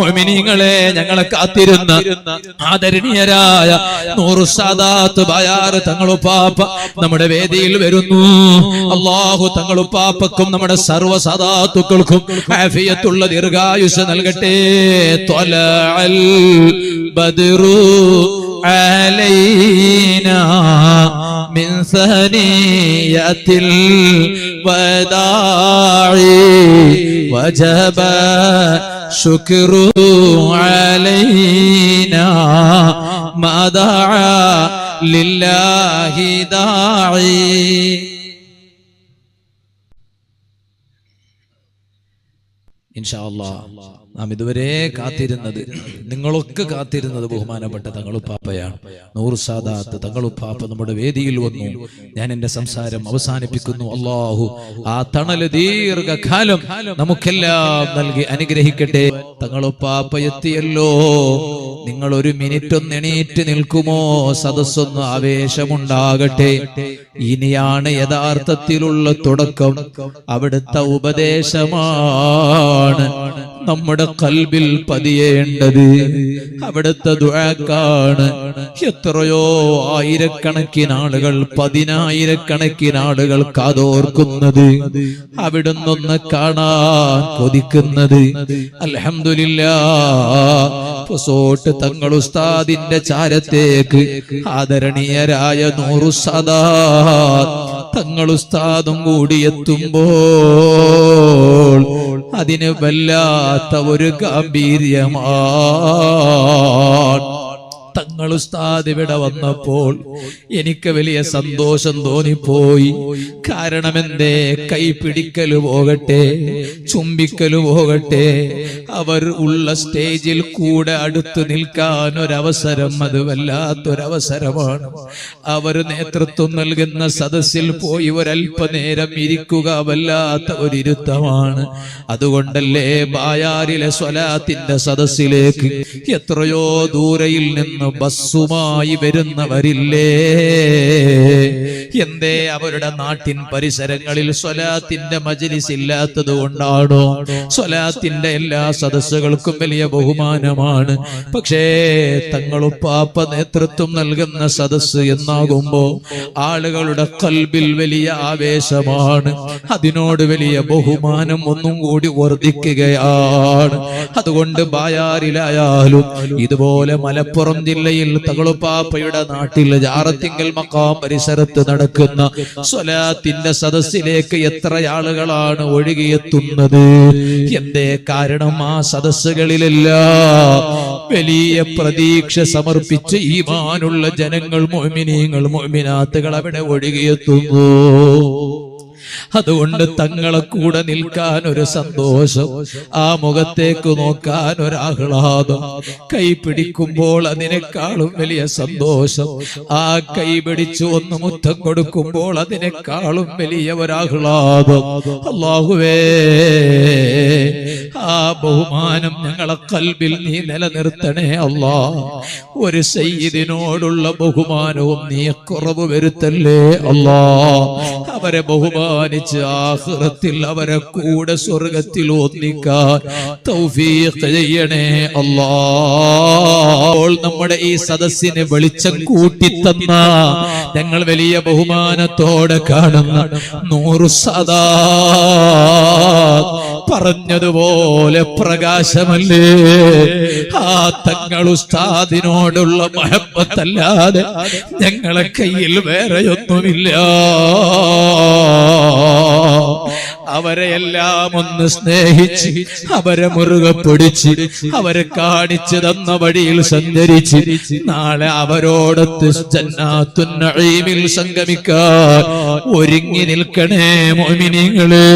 മൊമിനിങ്ങളെ ഞങ്ങളെ കാത്തിരുന്ന ആദരണീയരായ നൂറു സാദാത്ത് ബയാറ് തങ്ങളുപ്പാപ്പ നമ്മുടെ വേദിയിൽ വരുന്നു അള്ളാഹു തങ്ങളുപ്പാപ്പക്കും നമ്മുടെ സർവ്വ സദാത്തുക്കൾക്കും ആഫിയത്തുള്ള ദീർഘായുഷ നൽകട്ടെ ത്വലഅൽ ബദ്റു علينا من ثنية الوداع وجب شكر علينا ما دعا لله داعي ഇൻഷാ അല്ലാ നാം ഇതുവരെ കാത്തിരുന്നത് നിങ്ങളൊക്കെ കാത്തിരുന്നത് ബഹുമാനപ്പെട്ട തങ്ങളുപ്പാപ്പയാണ്. നൂറ് സാദാത്ത് തങ്ങളുപ്പാപ്പ നമ്മുടെ വേദിയിൽ വന്നു. ഞാൻ എന്റെ സംസാരം അവസാനിപ്പിക്കുന്നു. അള്ളാഹു ആ തണൽ ദീർഘകാലം നമുക്കെല്ലാം നൽകി അനുഗ്രഹിക്കട്ടെ. തങ്ങളുപ്പാപ്പ എത്തിയല്ലോ. നിങ്ങൾ ഒരു മിനിറ്റ് ഒന്ന് എണീറ്റ് നിൽക്കുമോ? സദസ്സൊന്ന് ആവേശമുണ്ടാകട്ടെ. ഇനിയാണ് യഥാർത്ഥത്തിലുള്ള തുടക്കം. അവിടുത്തെ ഉപദേശമാണ് നമ്മുടെ കൽബിൽ പതിയേണ്ടത്. അവിടുത്തെ ദുഴക്കാണ് എത്രയോ ആയിരക്കണക്കിന് ആളുകൾ പതിനായിരക്കണക്കിന് ആളുകൾ കാതോർക്കുന്നത്. അവിടുന്നൊന്ന് കാണാൻ കൊതിക്കുന്നത്. അൽഹംദുലില്ലാ പൊസോട്ട് തങ്ങൾ ഉസ്താദിന്റെ ചാരത്തേക്ക് ആദരണീയരായ നൂറു സദാ തങ്ങൾ ഉസ്താദും കൂടി എത്തുമ്പോൾ അതിന് വല്ലാത്ത ഒരു ഗാംഭീര്യമാണ് തങ്ങൾ ഉസ്താദ് ഇവിടെ വന്നപ്പോൾ എനിക്ക് വലിയ സന്തോഷം തോന്നിപ്പോയി. കാരണം എന്തേ? കൈ പിടിക്കൽ പോകട്ടെ ചുംബിക്കൽ പോകട്ടെ. അവർ ഉള്ള സ്റ്റേജിൽ കൂടെ അടുത്ത് നിൽക്കാൻ ഒരവസരം അത് വല്ലാത്തൊരവസരമാണ്. അവർ നേതൃത്വം നൽകുന്ന സദസ്സിൽ പോയി ഒരല്പനേരം ഇരിക്കുക വല്ലാത്ത ഒരിരുത്തമാണ്. അതുകൊണ്ടല്ലേ ബായാറിലെ സ്വലാത്തിന്റെ സദസ്സിലേക്ക് എത്രയോ ദൂരയിൽ നിന്ന് ബസ്സുമായി വരുന്നവരില്ലേ? എന്തേ അവരുടെ നാട്ടിൻ പരിസരങ്ങളിൽ സ്വലാത്തിന്റെ മജലിസ് ഇല്ലാത്തത് കൊണ്ടാണോ? സ്വലാത്തിന്റെ എല്ലാ സദസ്സുകൾക്കും വലിയ ബഹുമാനമാണ്. പക്ഷേ തങ്ങളുപ്പാപ്പ നേതൃത്വം നൽകുന്ന സദസ്സ് എന്നാകുമ്പോ ആളുകളുടെ കൽബിൽ വലിയ ആവേശമാണ്. അതിനോട് വലിയ ബഹുമാനം ഒന്നും കൂടി വർദ്ധിക്കുകയാണ്. അതുകൊണ്ട് ബായാറിലായാലും ഇതുപോലെ മലപ്പുറം ജില്ലയിൽ തകളുപ്പാപ്പയുടെ നാട്ടിൽ ജാറത്തിങ്കൽ മക്കാം പരിസരത്ത് നടക്കുന്ന സ്വലാത്തിന്റെ സദസ്സിലേക്ക് എത്ര ആളുകളാണ് ഒഴുകിയെത്തുന്നത്? എന്തേ കാരണം ആ സദസ്സുകളിലെല്ലാം? വലിയ പ്രതീക്ഷ സമർപ്പിച്ച് ഈമാനുള്ള ജനങ്ങൾ മോമിനീങ്ങൾ മോമിനാത്തുകൾ അവിടെ ഒഴുകിയെത്തുന്നു. അതുകൊണ്ട് തങ്ങളെ കൂടെ നിൽക്കാൻ ഒരു സന്തോഷം. ആ മുഖത്തേക്ക് നോക്കാൻ ഒരു ആഹ്ലാദം. കൈ പിടിക്കുമ്പോൾ അതിനേക്കാളും വലിയ സന്തോഷം. ആ കൈ പിടിച്ചു ഒന്ന് മുത്തം കൊടുക്കുമ്പോൾ അതിനേക്കാളും വലിയ ഒരാഹ്ലാദം അള്ളാഹുവേ ആ ബഹുമാനം ഞങ്ങളെ കൽബിൽ നീ നിലനിർത്തണേ അല്ലാ. ഒരു സയ്യിദിനോടുള്ള ബഹുമാനവും നീ കുറവ് വരുത്തല്ലേ അല്ലാ. അവരെ ബഹുമാനിച്ച് ആഹ്റത്തിൽ അവരെ കൂടെ സ്വർഗത്തിൽ ഒന്നിക്കാൻ തൗഫീഖ് ചെയ്യണേ അല്ലാ. നമ്മുടെ ഈ സദസ്സിനെ വെളിച്ചം കൂട്ടിത്തന്ന ഞങ്ങൾ വലിയ ബഹുമാനത്തോടെ കാണുന്ന നൂറു സദാ പറഞ്ഞതുപോലെ പ്രകാശമല്ലേ? ആ തങ്ങൾ ഉസ്താദിനോടുള്ള മഹബത്തല്ലാതെ ഞങ്ങളെ കയ്യിൽ വേറെയൊന്നുമില്ല. അവരെ എല്ലാം ഒന്ന് സ്നേഹിച്ച് അവരെ മുറുകെ പിടിച്ച് അവരെ കാണിച്ചു തന്ന വഴിയിൽ സഞ്ചരിച്ച് നാളെ അവരോടൊത്ത് ജന്നാത്തുന്നീമിൽ സംഗമിക്കാൻ ഒരുങ്ങി നിൽക്കണേ മോമിനിങ്ങളെ.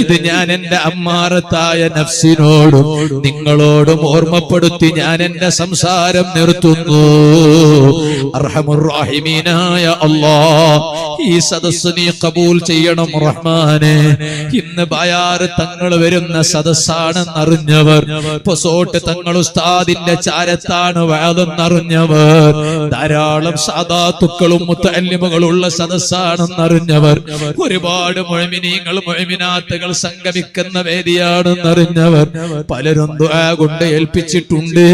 ഇത് ഞാൻ എന്റെ അമ്മാറത്തായ നഫ്സിനോടും നിങ്ങളോടും ഓർമ്മപ്പെടുത്തി ഞാൻ എന്റെ സംസാരം നിർത്തുന്നു. അർഹമുറാഹിമീനായ അള്ളാ ഈ സദസ് നീ കബൂൽ ചെയ്യണം റഹ്മാനെ. ഇന്ന് ബയാറ് തങ്ങൾ വരുന്ന സദസ്സാണെന്നറിഞ്ഞവർ പൊസോട്ട് തങ്ങൾ ഉസ്താദിന്റെ ചാരത്താണ് വേദെന്നറിഞ്ഞവർ ധാരാളം സാധാത്തുക്കളും മുത്തല്ലിമുകളുള്ള സദസ്സാണെന്നറിഞ്ഞവർ ഒരുപാട് മുഴമിനീങ്ങൾ മുഴമിനാത്തുകൾ സ്വലാത്തുകൾ സംഗമിക്കുന്ന വേദിയാണെന്നറിഞ്ഞവർ പലരും കൊണ്ട് ഏൽപ്പിച്ചിട്ടുണ്ട്.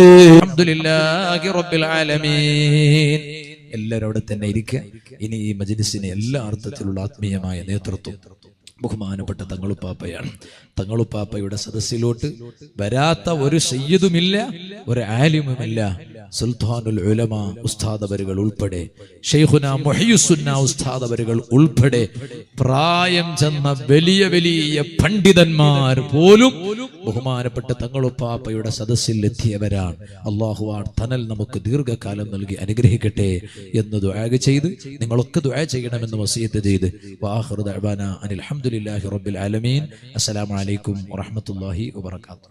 എല്ലാവരും അവിടെ തന്നെ ഇരിക്കുക. ഇനി ഈ മജ്ലിസിന് എല്ലാ അർത്ഥത്തിലുള്ള ആത്മീയമായ നേതൃത്വം. ബഹുമാനപ്പെട്ട തങ്ങളുപ്പാപ്പയാണ്. തങ്ങളുപ്പാപ്പയുടെ സദസ്സിലോട്ട് വരാത്ത ഒരു സയ്യിദുമില്ല ഒരു ആലിമുമില്ല. സുൽത്താനുൽ ഉലമ ഉസ്താദവരുകൾ ഉൾപ്പെടെ ഷെയ്ഖുന ഉസ്താദ് ഉസ്താദവരുകൾ ഉൾപ്പെടെ പ്രായം ചെന്ന വലിയ വലിയ പണ്ഡിതന്മാർ പോലും ബഹുമാനപ്പെട്ട തങ്ങളുപ്പാപ്പയുടെ സദസ്സിൽ എത്തിയവരാണ് അള്ളാഹു ആ തനൽ നമുക്ക് ദീർഘകാലം നൽകി അനുഗ്രഹിക്കട്ടെ എന്ന് ദുആ ചെയ്ത് നിങ്ങളൊക്കെ ദുആ ചെയ്യണമെന്ന് വസീയത്ത് ചെയ്ത് വാഹിറു ദഅ്വാന അനിൽ ഹംദുലില്ലാഹി റബ്ബിൽ ആലമീൻ. അസ്സലാമു അലൈക്കും വറഹ്മത്തുള്ളാഹി വബറകാതുഹു.